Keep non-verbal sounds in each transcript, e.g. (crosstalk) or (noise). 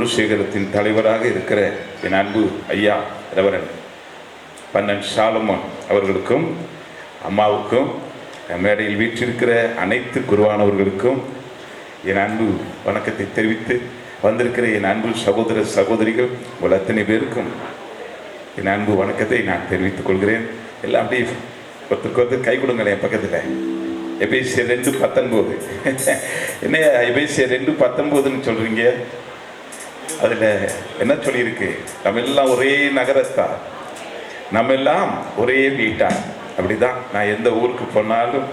குருசேகரத்தின் தலைவராக இருக்கிற என் அன்பு ஐயா ரவரன் பன்னன் சாலமன் அவர்களுக்கும் அம்மாவுக்கும் மேடையில் வீற்றிருக்கிற அனைத்து குருவானவர்களுக்கும் என் அன்பு வணக்கத்தை தெரிவித்து வந்திருக்கிற என் அன்பு சகோதர சகோதரிகள் உங்கள் அத்தனை பேருக்கும் என் அன்பு வணக்கத்தை நான் தெரிவித்துக் கொள்கிறேன். எல்லாம் அப்படியே ஒருத்தருக்கு ஒருத்தர் கை கொடுங்களேன் என் பக்கத்தில். எபேசிய ரெண்டு பத்தொன்பது. (laughs) என்ன எபேசிய ரெண்டு பத்தொன்பதுன்னு சொல்கிறீங்க அதில் என்ன சொல்லியிருக்கு? நம்ம எல்லாம் ஒரே நகரத்தா? நம்ம எல்லாம் ஒரே வீட்டா? அப்படிதான். நான் எந்த ஊருக்கு போனாலும்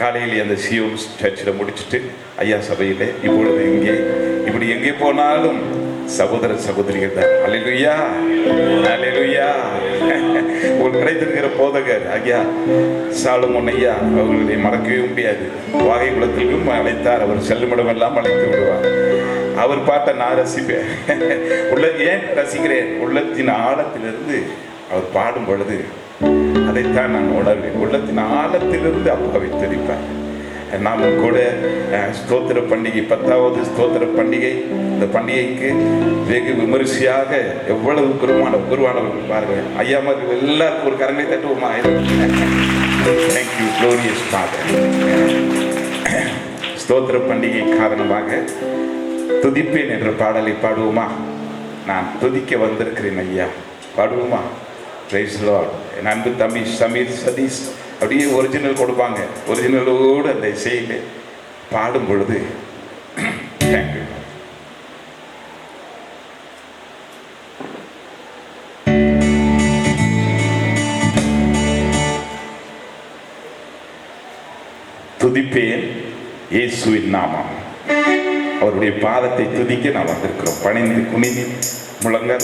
காலையில் அந்த சியோன் சர்ச்சில் முடிச்சுட்டு ஐயா சபையில் இப்பொழுது இங்கே. இப்படி எங்கே போனாலும் சகோதர சகோதரிகள் தான் அலையிலுயா அலையிலுயா உங்களுக்கு கிடைத்திருக்கிற போதகர் ஐயா சாலுமன் ஐயா அவர்களை மறக்கவே முடியாது. வாகை குளத்திலும் அழைத்தார். அவர் செல்லுமிடமெல்லாம் அழைத்து விடுவார். அவர் பாட்டை நான் ரசிப்பேன். உள்ள ஏன் ரசிக்கிறேன்? உள்ளத்தின் ஆழத்திலிருந்து அவர் பாடும் பொழுது அதைத்தான் நான் உணர்வேன். உள்ளத்தின் ஆழத்திலிருந்து அப்பாவை துதிப்பேன் நாம் கூட ஸ்தோத்திர பண்டிகை பத்தாவது ஸ்தோத்திர பண்டிகை இந்த பண்டிகைக்கு வெகு விமரிசையாக எவ்வளவு குருமான குருவானவர்கள் பாருங்கள். ஐயா மாதிரி எல்லாருக்கும் ஒரு கரங்களை தட்டுவோமா? தேங்க்யூ க்ளோரியஸ் ஃபாதர் ஸ்தோத்திர பண்டிகை காரணமாக துதிப்பேன் என்ற பாடலை பாடுவோமா? நான் துதிக்க வந்திருக்கிறேன் ஐயா. பாடுவோமா? பிரைஸ் லார்ட் என் அன்பு தமிழ் சமீர் சதீஷ் அப்படியே ஒரிஜினல் கொடுப்பாங்க. ஒரிஜினலோடு அந்த இசையில். பாடும் பொழுது தேங்க்யூ துதிப்பேன் இயேசுவின் நாமம். அவருடைய பாதத்தை துதிக்க நாம் வந்திருக்கிறோம். பணிந்து குனிந்து முழங்க.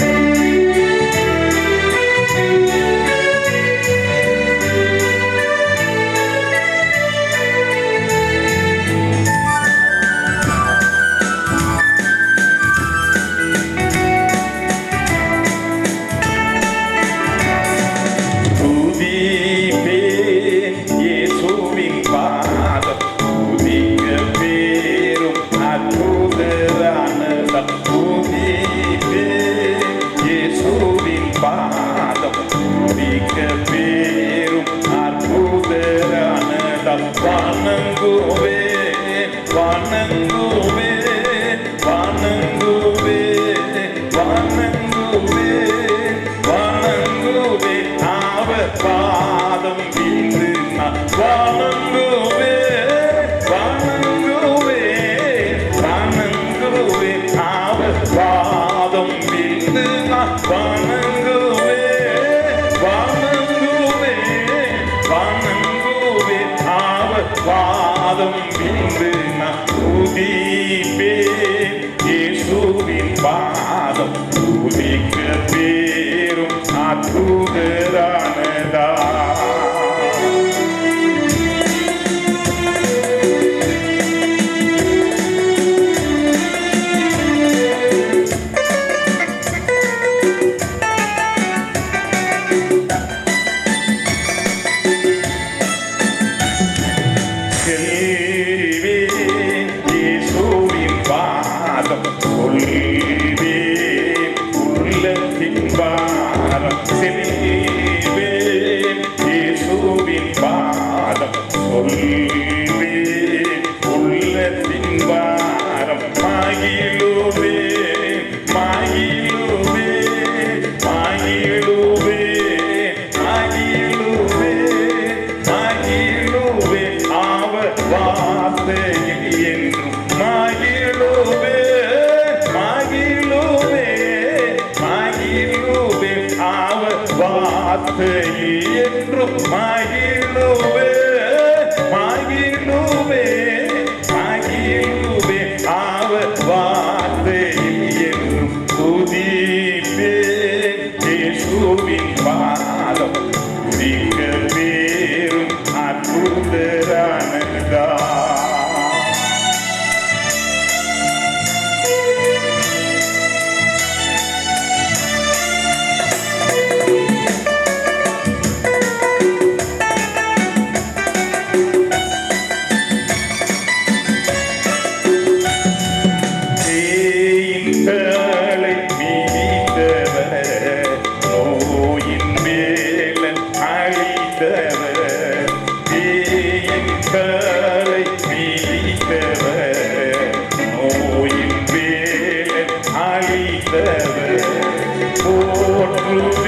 போற்றுவே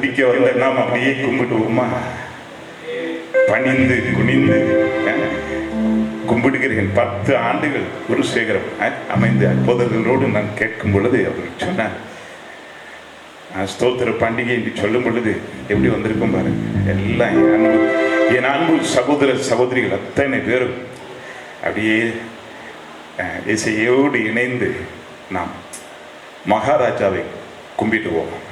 துதிக்க வந்த நாம் அப்படியே கும்பிடுவோமா பணிந்து குனிந்து கும்பிடுகிறேன். பத்து ஆண்டுகள் குருசேகரம் அமைந்த அற்புதர்களோடு நான் கேட்கும் பொழுது அவர் சொன்னார். ஸ்தோத்திர பண்டிகை என்று சொல்லும் பொழுது எப்படி வந்திருக்கும் பாருங்க எல்லாம் என் அன்பு என் அன்பு சகோதர சகோதரிகள் அத்தனை பேரும் அப்படியே இசையோடு இணைந்து நாம் மகாராஜாவை கும்பிட்டு போவோம்.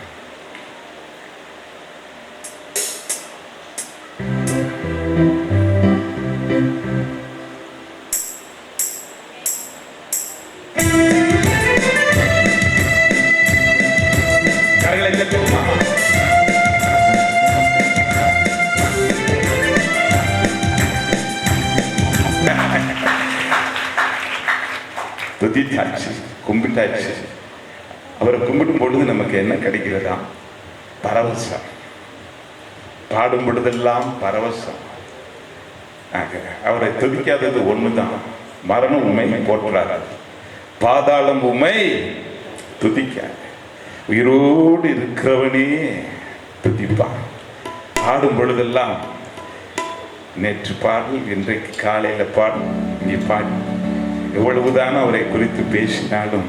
ஆச்சு கும்பிட்டாச்சு. அவரை கும்பிடும் பொழுது நமக்கு என்ன கிடைக்கிறதா? பரவசம். பாடும் பொழுதெல்லாம் பரவசம். ஆக, அவரை துதிக்காதது ஒண்ணுதான். மரணம் உண்மை போற்றாது. பாதாளம் உண்மை துதிக்காது. உயிரோடு இருக்கிறவனே துதிப்பான் பாடும் பொழுதெல்லாம் நேற்று பாடல் இன்றைக்கு காலையில் பாடல். நீ பாடு. எவ்வளவுதான் அவரை குறித்து பேசினாலும்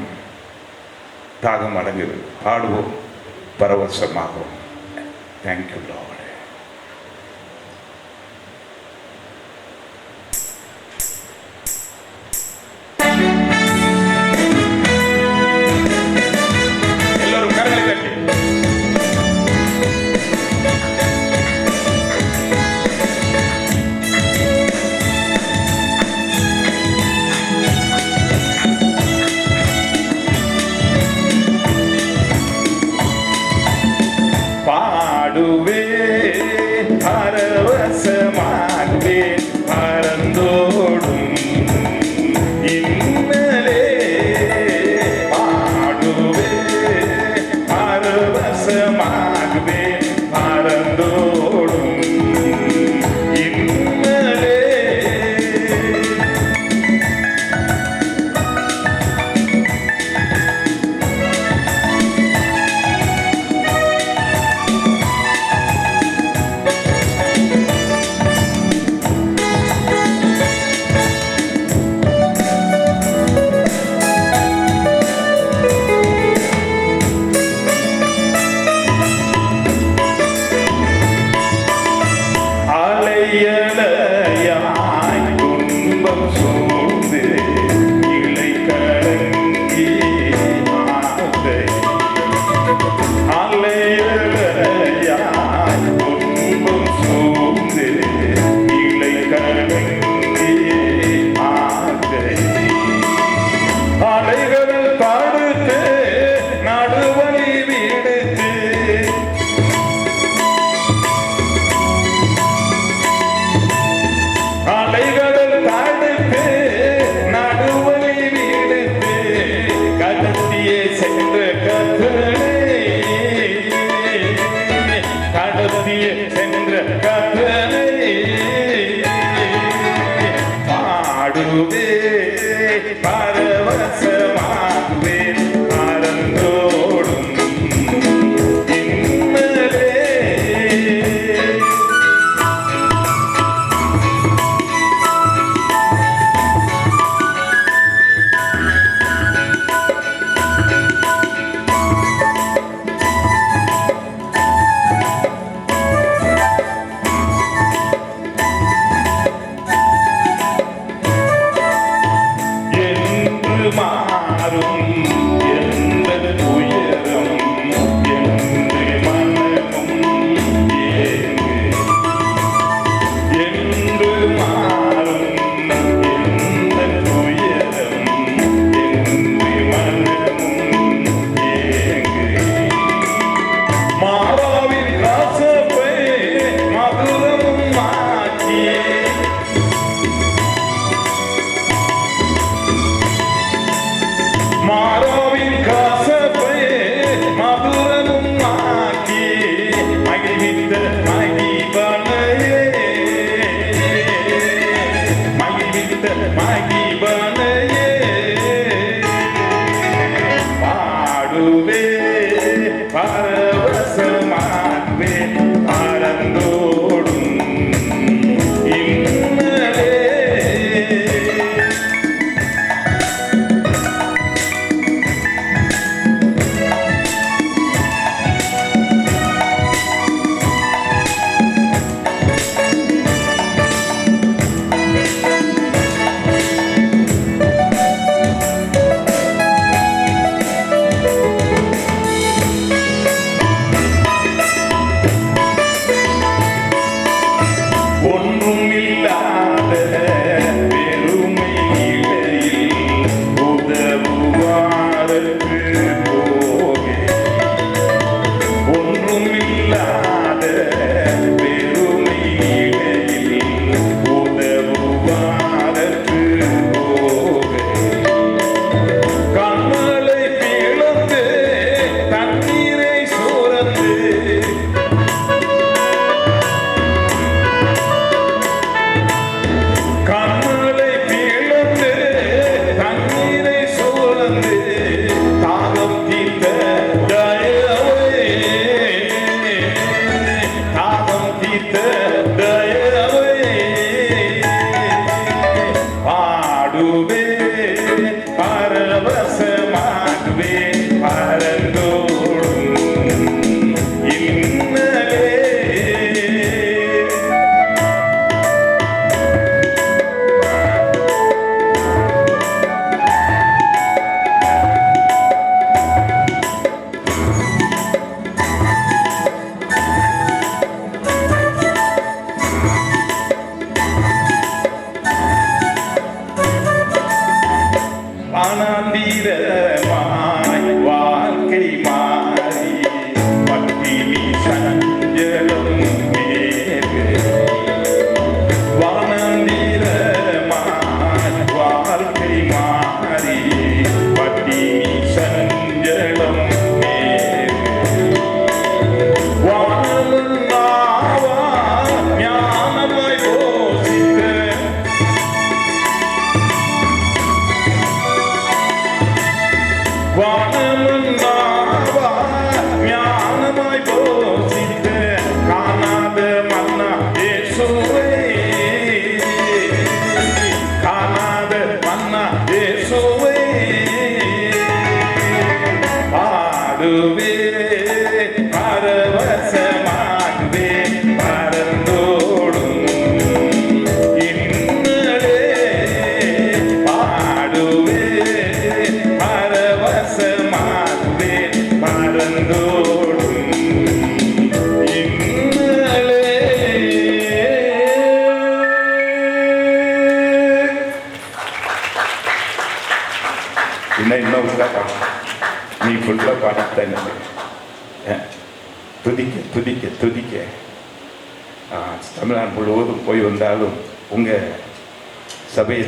தாகம் அடங்குது பாடுவோம் பரவசமாகவும். தேங்க்யூ லா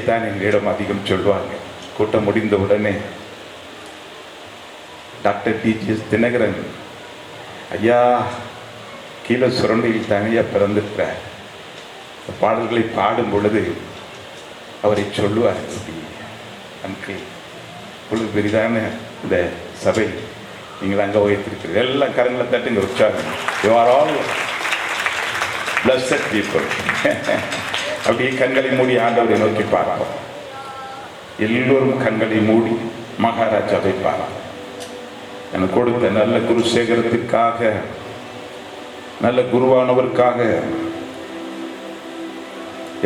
சபையைத்தான் எங்களிடம் அதிகம் சொல்வாங்க கூட்டம் முடிந்த உடனே டாக்டர் டிஜிஎஸ் தினகரன் ஐயா கீழே சுரண்டையில் தனியாக பிறந்திருக்கிறார். இந்த பாடல்களை பாடும் பொழுது அவரை சொல்லுவார் அப்படி அங்கிள் பெரிதான இந்த சபை நீங்கள் அங்கே உயர்த்திருக்கிறீர்கள். எல்லா கரங்களை தட்டுங்க உற்சாகம். You are all blessed people அப்படியே கண்களை மூடி ஆண்டவரை நோக்கி பார்ப்போம். எல்லோரும் கண்களை மூடி மகாராஜாவை பார்ப்போம். எனக்கு கொடுத்த நல்ல குரு சேகரத்துக்காக நல்ல குருவானவருக்காக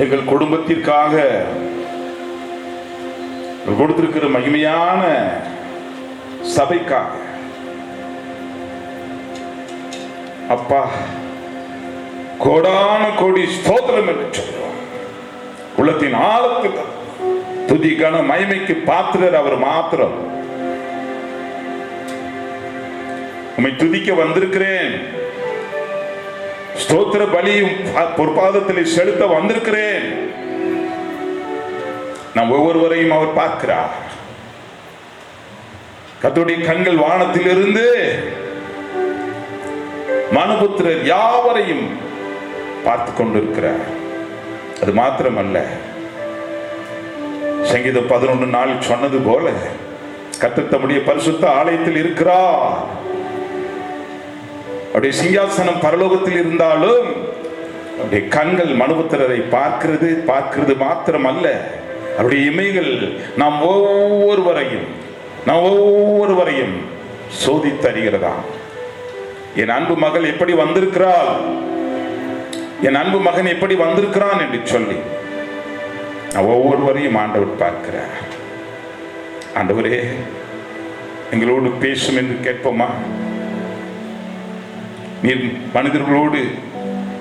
எங்கள் குடும்பத்திற்காக கொடுத்திருக்கிற மகிமையான சபைக்காக. அப்பா கோடான கோடி ஸ்தோத்திரம் என்று உள்ளத்தின் ஆழத்துக்கு துதி கன மயமைக்கு பாத்திரர் அவர் மாத்திரம். உண்மை துதிக்க வந்திருக்கிறேன். ஸ்தோத்திர பலியும் பொற்பாதத்தில் செலுத்த வந்திருக்கிறேன். நாம் ஒவ்வொருவரையும் அவர் பார்க்கிறார். கத்துடைய கண்கள் வானத்திலிருந்து மனுபுத்திரர் யாவரையும் பார்த்து கொண்டிருக்கிறார். அது மாத்திரமல்ல. சங்கீதம் பதினொன்று நாள் சொன்னது போல கர்த்தர் தம்முடைய பரிசுத்த ஆலயத்தில் இருக்கிறார். அவருடைய சிங்காசனம் பரலோகத்தில் இருந்தாலும் அவருடைய கண்கள் மனுபுத்திரரை பார்க்கிறது பார்க்கிறது மாத்திரம் அல்ல அவருடைய இமைகள் நாம் ஒவ்வொருவரையும் நாம் ஒவ்வொருவரையும் சோதித்து அறிகிறதா என் அன்பு மகள் எப்படி வந்திருக்கிறாள்? என் அன்பு மகன் எப்படி வந்திருக்கிறான் என்று சொல்லி நான் ஒவ்வொருவரையும் ஆண்டவர் பார்க்கிறார். ஆண்டவரே எங்களோடு பேசும் என்று கேட்போமா? நீர் மனிதர்களோடு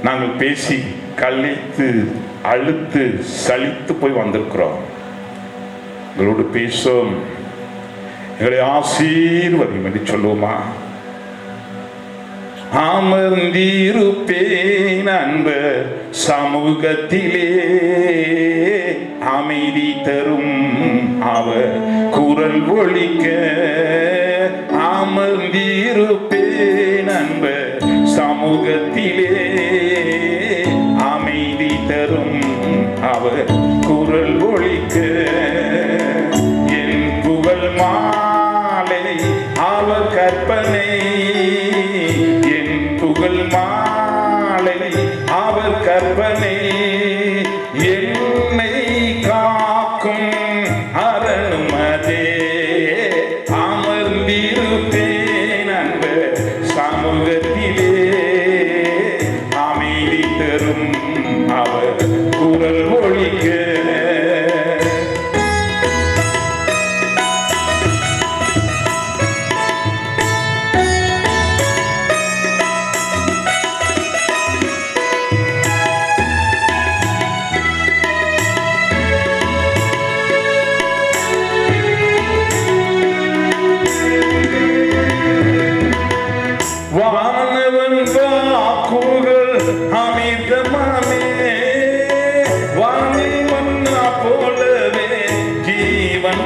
நாங்கள் பேசி கழித்து அழுத்து சலித்து போய் வந்திருக்கிறோம். எங்களோடு பேசும். எங்களை ஆசீர்வதியும் என்று சொல்லுவோமா? அமர்ந்திருப்பேன் அன்ப சமூகத்திலே. அமைதி தரும் அவர் குரல் ஒழிக்க அமர்ந்திருப்பேன் அன்ப சமூகத்தில். அமிர்தமாமே வானில் மன்னா போலவே ஜீவன்